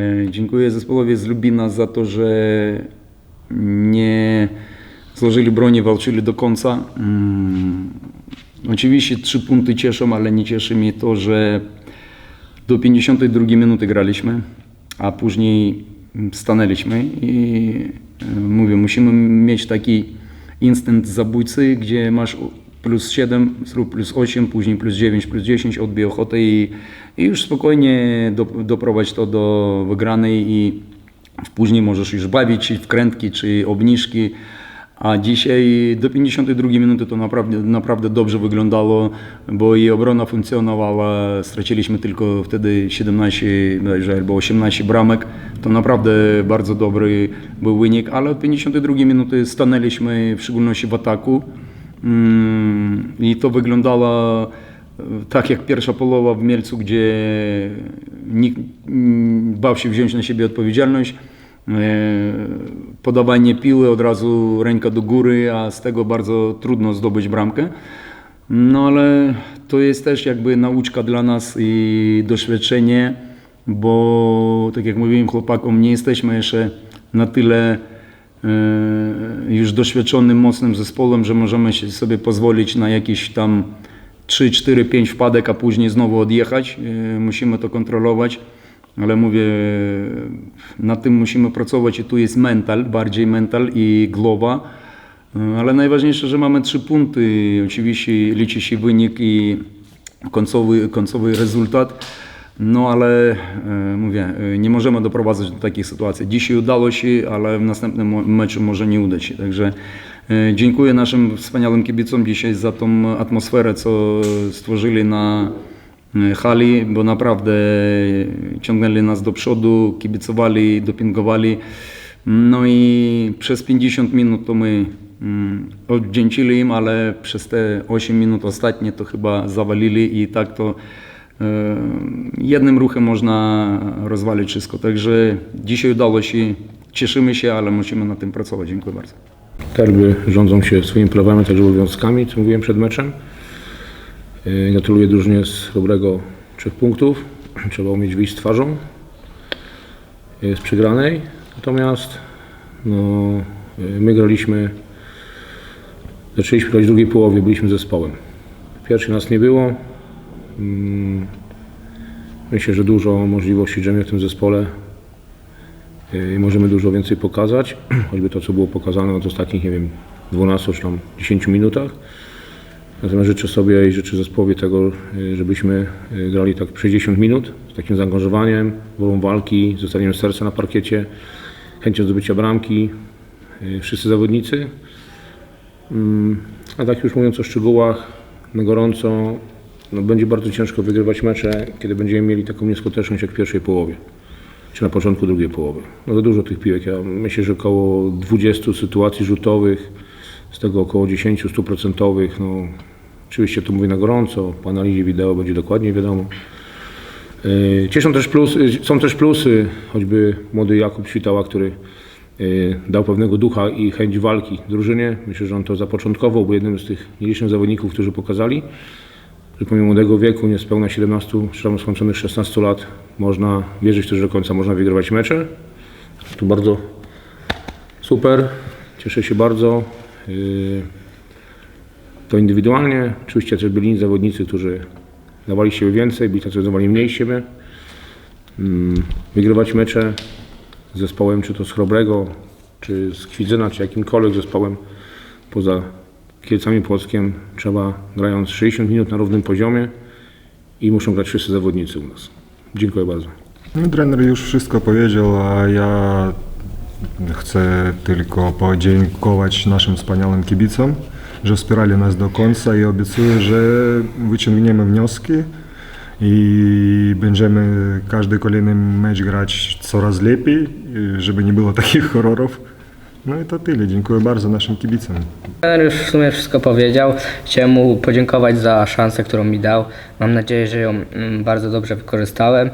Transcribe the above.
E, Dziękuję zespołowi z Lubina za to, że nie złożyli broni, walczyli do końca. Mm, Oczywiście trzy punkty cieszą, ale nie cieszy mnie to, że do 52 minuty graliśmy, a później stanęliśmy i e, mówię, musimy mieć taki instynkt zabójcy, gdzie masz plus 7, zrób plus 8, później plus 9, plus 10, odbij ochotę i, i już spokojnie do, doprowadź to do wygranej i później możesz już bawić czy wkrętki, czy obniżki. A dzisiaj do 52 minuty to naprawdę, naprawdę dobrze wyglądało, bo i obrona funkcjonowała. Straciliśmy tylko wtedy 17 bodajże, albo 18 bramek. To naprawdę bardzo dobry był wynik, ale od 52 minuty stanęliśmy w szczególności w ataku. Mm, I to wyglądało e, tak jak pierwsza połowa w Mielcu, gdzie nikt mm, bał się wziąć na siebie odpowiedzialność. E, Podawanie piły, od razu ręka do góry, a z tego bardzo trudno zdobyć bramkę. No ale to jest też jakby nauczka dla nas i doświadczenie, bo tak jak mówiłem chłopakom, nie jesteśmy jeszcze na tyle już doświadczonym, mocnym zespołem, że możemy sobie pozwolić na jakieś tam 3, 4, 5 wpadek, a później znowu odjechać. E, Musimy to kontrolować. Ale mówię, nad tym musimy pracować i tu jest mental, bardziej mental i głowa. Ale najważniejsze, że mamy trzy punkty. Oczywiście liczy się wynik i końcowy, końcowy rezultat. No ale e, mówię, e, nie możemy doprowadzać do takich sytuacji. Dzisiaj udało się, ale w następnym meczu może nie udać się. Także e, dziękuję naszym wspaniałym kibicom dzisiaj za tą atmosferę, co stworzyli na hali, bo naprawdę ciągnęli nas do przodu, kibicowali, dopingowali. No i przez 50 minut to my mm, oddzięcili im, ale przez te 8 minut ostatnie to chyba zawalili i tak to jednym ruchem można rozwalić wszystko. Także dzisiaj udało się, cieszymy się, ale musimy nad tym pracować. Dziękuję bardzo. Terby rządzą się swoimi prawami, także obowiązkami, co mówiłem przed meczem. Yy, Gratuluję drużynie z dobrego trzech punktów. Trzeba umieć wyjść z twarzą yy, z przegranej. Natomiast no, yy, my graliśmy, zaczęliśmy grać w drugiej połowie, byliśmy zespołem. W pierwszej nas nie było. Mm, Myślę, że dużo możliwości drzemie w tym zespole i możemy dużo więcej pokazać, choćby to, co było pokazane w ostatnich, nie wiem, 12 czy tam 10 minutach. Natomiast życzę sobie i życzę zespołowi tego, y, żebyśmy y, grali tak 60 minut z takim zaangażowaniem, wolą walki, zostawieniem serca na parkiecie, chęcią zdobycia bramki, wszyscy zawodnicy. Mm, A tak już mówiąc o szczegółach, na gorąco, no będzie bardzo ciężko wygrywać mecze, kiedy będziemy mieli taką nieskuteczność jak w pierwszej połowie czy na początku drugiej połowy. No to dużo tych piłek. Ja myślę, że około 20 sytuacji rzutowych, z tego około 10 stuprocentowych. No, oczywiście to mówię na gorąco, po analizie wideo będzie dokładnie wiadomo. Yy, Cieszą też plusy, są też plusy, choćby młody Jakub Świtała, który yy, dał pewnego ducha i chęć walki drużynie. Myślę, że on to zapoczątkował, był jednym z tych nielicznych zawodników, którzy pokazali, że pomimo młodego wieku, niespełna 17, czy tam skończonych 16 lat, można wierzyć też do końca, można wygrywać mecze. Tu bardzo super, cieszę się bardzo. Yy, To indywidualnie. Oczywiście też byli zawodnicy, którzy dawali siebie więcej, byli tacy, dawali mniej siebie. Mm, Wygrywać mecze z zespołem, czy to z Chrobrego, czy z Kwidzyna, czy jakimkolwiek zespołem poza Kielcami Płockiem trzeba grając 60 minut na równym poziomie i muszą grać wszyscy zawodnicy u nas. Dziękuję bardzo. No, trener już wszystko powiedział, a ja chcę tylko podziękować naszym wspaniałym kibicom, że wspierali nas do końca i obiecuję, że wyciągniemy wnioski i będziemy każdy kolejny mecz grać coraz lepiej, żeby nie było takich horrorów. No i to tyle. Dziękuję bardzo naszym kibicom. Trener już w sumie wszystko powiedział. Chciałem mu podziękować za szansę, którą mi dał. Mam nadzieję, że ją mm, bardzo dobrze wykorzystałem.